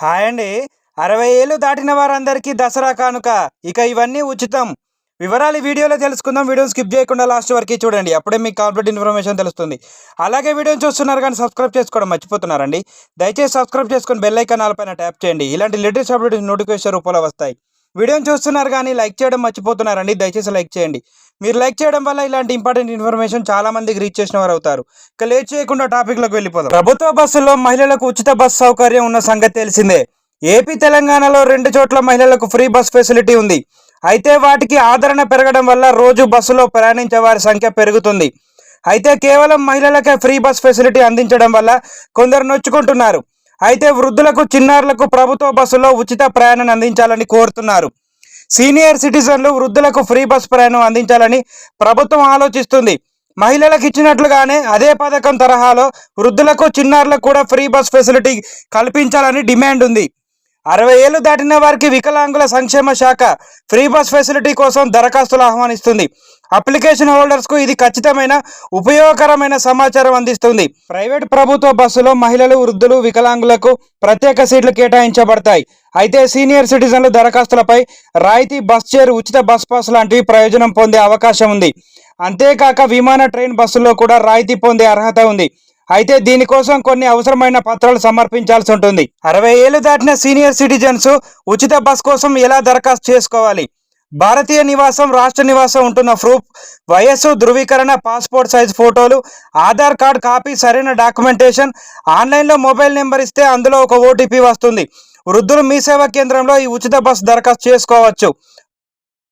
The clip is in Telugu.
హాయ్ అండి అరవై ఏళ్ళు దాటిన వారందరికీ దసరా కానుక. ఇక ఇవన్నీ ఉచితం. వివరాలు వీడియోలో తెలుసుకుందాం. వీడియోని స్కిప్ చేయకుండా లాస్ట్ వరకు చూడండి. అప్పుడే మీకు కాంప్లీట్ ఇన్ఫర్మేషన్ తెలుస్తుంది. అలాగే వీడియోని చూస్తున్నారు కానీ సబ్స్క్రైబ్ చేసుకోవడం మర్చిపోతున్నారండి. దయచేసి సబ్స్క్రైబ్ చేసుకొని బెల్ ఐకాన్ పైన ట్యాప్ చేయండి. ఇలాంటి లేటెస్ట్ అప్డేట్స్ నోటిఫికేషన్ రూపంలో వస్తాయి. వీడియోని చూస్తున్నారు కానీ లైక్ చేయడం మర్చిపోతున్నారండి. దయచేసి లైక్ చేయండి. మీరు లైక్ చేయడం వల్ల ఇలాంటి ఇంపార్టెంట్ ఇన్ఫర్మేషన్ చాలా మందికి రీచ్ చేసిన వారు అవుతారు. ఇక లేట్ చేయకుండా టాపిక్లోకి వెళ్ళిపోదాం. ప్రభుత్వ బస్సుల్లో మహిళలకు ఉచిత బస్సు సౌకర్యం ఉన్న సంగతి తెలిసిందే. ఏపీ తెలంగాణలో రెండు చోట్ల మహిళలకు ఫ్రీ బస్ ఫెసిలిటీ ఉంది. అయితే వాటికి ఆదరణ పెరగడం వల్ల రోజు బస్సులో ప్రయాణించే వారి సంఖ్య పెరుగుతుంది. అయితే కేవలం మహిళలకే ఫ్రీ బస్ ఫెసిలిటీ అందించడం వల్ల కొందరు నొచ్చుకుంటున్నారు. అయితే వృద్ధులకు చిన్నారులకు ప్రభుత్వ బస్సులో ఉచిత ప్రయాణం అందించాలని కోరుతున్నారు. సీనియర్ సిటిజన్లు వృద్ధులకు ఫ్రీ బస్ ప్రయాణం అందించాలని ప్రభుత్వం ఆలోచిస్తుంది. మహిళలకు ఇచ్చినట్లుగానే అదే పథకం తరహాలో వృద్ధులకు చిన్నారులకు కూడా ఫ్రీ బస్ ఫెసిలిటీ కల్పించాలని డిమాండ్ ఉంది. అరవై ఏళ్ళు దాటిన వారికి వికలాంగుల సంక్షేమ శాఖ ఫ్రీ బస్ ఫెసిలిటీ కోసం దరఖాస్తులు ఆహ్వానిస్తుంది. అప్లికేషన్ హోల్డర్స్కు ఇది ఖచ్చితమైన ఉపయోగకరమైన సమాచారం అందిస్తుంది. ప్రైవేట్ ప్రభుత్వ బస్సులో మహిళలు వృద్ధులు వికలాంగులకు ప్రత్యేక సీట్లు కేటాయించబడతాయి. అయితే సీనియర్ సిటిజన్లు దరఖాస్తులపై రాయితీ బస్ చేరు ఉచిత బస్ పాస్ లాంటివి ప్రయోజనం పొందే అవకాశం ఉంది. అంతేకాక విమాన ట్రైన్ బస్సుల్లో కూడా రాయితీ పొందే అర్హత ఉంది. అయితే దీనికోసం కొన్ని అవసరమైన పత్రాలు సమర్పించాల్సి ఉంటుంది. అరవై ఏళ్ళు దాటిన సీనియర్ సిటిజన్స్ ఉచిత బస్ కోసం ఎలా దరఖాస్తు చేసుకోవాలి? భారతీయ నివాసం రాష్ట్ర నివాసం ఉంటున్న ప్రూఫ్ వయస్సు ధృవీకరణ పాస్పోర్ట్ సైజ్ ఫోటోలు ఆధార్ కార్డ్ కాపీ సరైన డాక్యుమెంటేషన్ ఆన్లైన్లో మొబైల్ నెంబర్ ఇస్తే అందులో ఒక ఓటీపీ వస్తుంది. వృద్ధులు మీ సేవా కేంద్రంలో ఈ ఉచిత బస్ దరఖాస్తు చేసుకోవచ్చు.